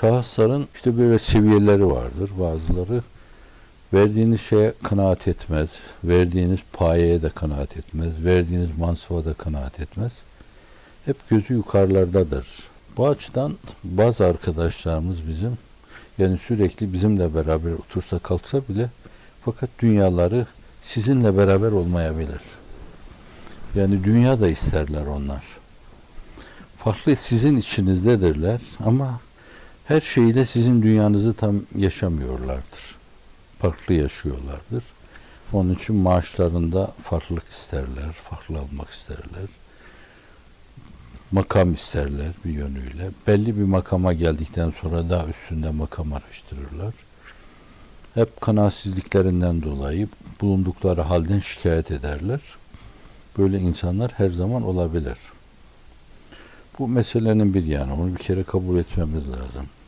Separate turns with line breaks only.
Şahısların işte böyle seviyeleri vardır. Bazıları verdiğiniz şeye kanaat etmez. Verdiğiniz payeye de kanaat etmez. Verdiğiniz mansuba da kanaat etmez. Hep gözü yukarılardadır. Bu açıdan bazı arkadaşlarımız bizim yani sürekli bizimle beraber otursa kalksa bile fakat dünyaları sizinle beraber olmayabilir. Yani dünya da isterler onlar. Farklı sizin içinizdedirler ama her şeyi de sizin dünyanızı tam yaşamıyorlardır. Farklı yaşıyorlardır. Onun için maaşlarında farklılık isterler, farklı almak isterler. Makam isterler bir yönüyle. Belli bir makama geldikten sonra daha üstünde makam araştırırlar. Hep kanaatsizliklerinden dolayı bulundukları halden şikayet ederler. Böyle insanlar her zaman olabilir. Bu meselenin bir yanı. Onu bir kere kabul etmemiz lazım.